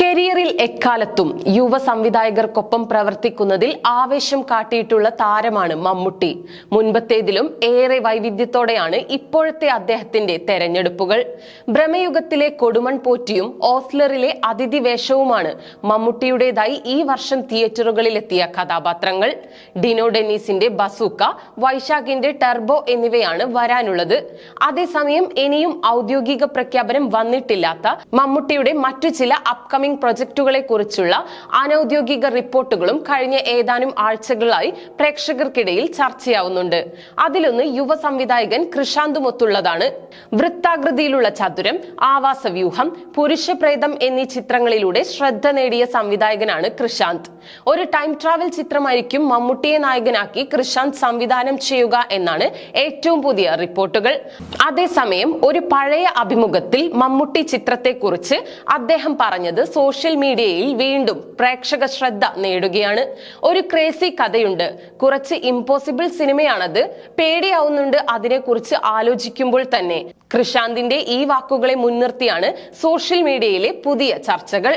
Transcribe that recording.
കരിയറിൽ എക്കാലത്തും യുവ സംവിധായകർക്കൊപ്പം പ്രവർത്തിക്കുന്നതിൽ ആവേശം കാട്ടിയിട്ടുള്ള താരമാണ് മമ്മൂട്ടി. മുൻപത്തേതിലും ഏറെ വൈവിധ്യത്തോടെയാണ് ഇപ്പോഴത്തെ അദ്ദേഹത്തിന്റെ തെരഞ്ഞെടുപ്പുകൾ. ഭ്രമയുഗത്തിലെ കൊടുമൺ പോറ്റിയും ഓസ്ലറിലെ അതിഥി വേഷവുമാണ് മമ്മൂട്ടിയുടേതായി ഈ വർഷം തിയേറ്ററുകളിലെത്തിയ കഥാപാത്രങ്ങൾ. ഡിനോ ഡെന്നീസിന്റെ ബസൂക്ക വൈശാഖിന്റെ ടെർബോ എന്നിവയാണ് വരാനുള്ളത്. അതേസമയം ഇനിയും ഔദ്യോഗിക പ്രഖ്യാപനം വന്നിട്ടില്ലാത്ത മമ്മൂട്ടിയുടെ മറ്റു ചില അപ്കമിംഗ് പ്രൊജക്ടുകളെ കുറിച്ചുള്ള അനൌദ്യോഗിക റിപ്പോർട്ടുകളും കഴിഞ്ഞ ഏതാനും ആഴ്ചകളായി പ്രേക്ഷകർക്കിടയിൽ ചർച്ചയാവുന്നുണ്ട്. അതിലൊന്ന് യുവ സംവിധായകൻ കൃഷാന്തുമൊത്തുള്ളതാണ് വൃത്താകൃതിയിലുള്ള ചതുരം ആവാസവ്യൂഹം പുരുഷപ്രേതം എന്നീ ചിത്രങ്ങളിലൂടെ ശ്രദ്ധ നേടിയ സംവിധായകനാണ് കൃഷാന്ത് ഒരു ടൈം ട്രാവൽ ചിത്രമായിരിക്കും മമ്മൂട്ടിയെ നായകനാക്കി കൃഷാന്ത് സംവിധാനം ചെയ്യുക എന്നാണ് ഏറ്റവും പുതിയ റിപ്പോർട്ടുകൾ. അതേസമയം ഒരു പഴയ അഭിമുഖത്തിൽ മമ്മൂട്ടി ചിത്രത്തെക്കുറിച്ച് അദ്ദേഹം പറഞ്ഞത് സോഷ്യൽ മീഡിയയിൽ വീണ്ടും പ്രേക്ഷക ശ്രദ്ധ നേടുകയാണ്. ഒരു ക്രേസി കഥയുണ്ട്. കുറച്ച് ഇമ്പോസിബിൾ സിനിമയാണത്. പേടിയാവുന്നുണ്ട് അതിനെക്കുറിച്ച് ആലോചിക്കുമ്പോൾ തന്നെ കൃഷാന്തിന്റെ ഈ വാക്കുകളെ മുൻനിർത്തിയാണ് സോഷ്യൽ മീഡിയയിലെ പുതിയ ചർച്ചകൾ.